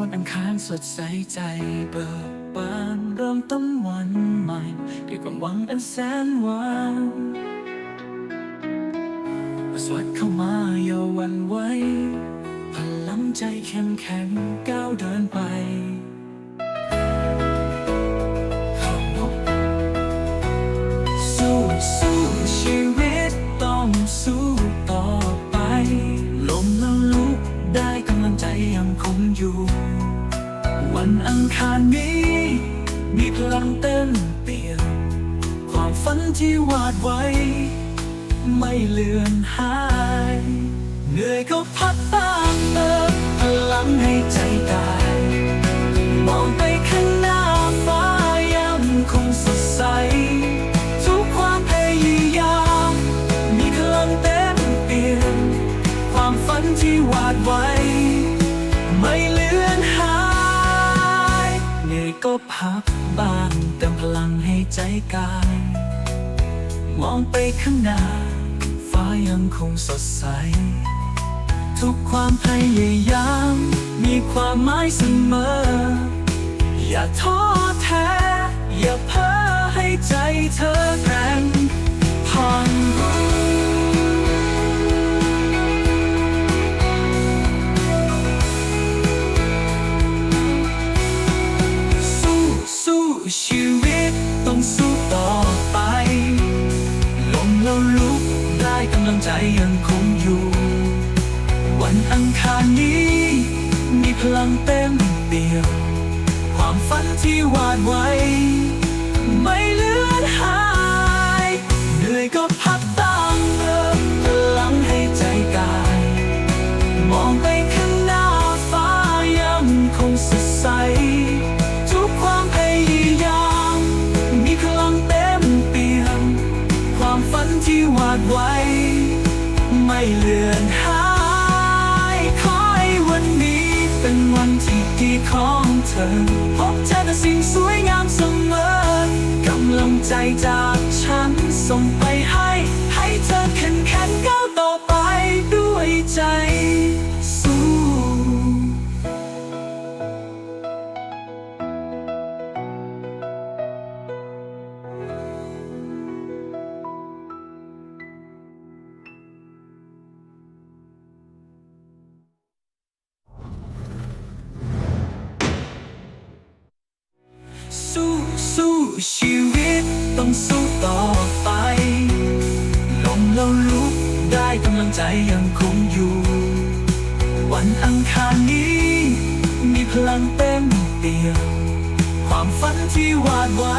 วันอังคารสดใสใจเบิกบานเริ่มต้นวันใหม่ด้วยความหวังอันแสนหวานสวัสดเข้ามาอย่าวันไหวพลังใจเข้มแข็งก้าวเดินไป วันอังคารนี้ มีพลังเต้นเปลี่ยนความฝันที่วาดไว้ ไม่เลือนหาย เหนื่อยก็พักตามเติมพลังให้ใจกาย มองไป พักบ้างเติมพลังให้ใจกาย มองไปข้างหน้า ฟ้ายังคงสดใส ทุกความพยายาม มีความหมายเสมอ อย่าท้อแท้ ชีวิตต้องสู้ต่อไปลมแล้วลุกได้กำลังใจยังคงอยู่ วันอังคารนี้ มีพลังเต็มเปี่ยมความฝันที่วาดไว้ ไม่เลือนหาย เหนื่อยก็พัก ที่วาดไว้ ไม่เลือนหายขอให้วันนี้เป็นวันที่ดีของเธอ พบเจอแต่สิ่งสวยงามเสมอกำลังใจจากฉัน ชีวิตต้องสู้ต่อไปลมแล้วลุกได้กำลังใจยังคงอยู่ วันอังคารนี้ มีพลังเต็มเปี่ยมความฝันที่วาดไว้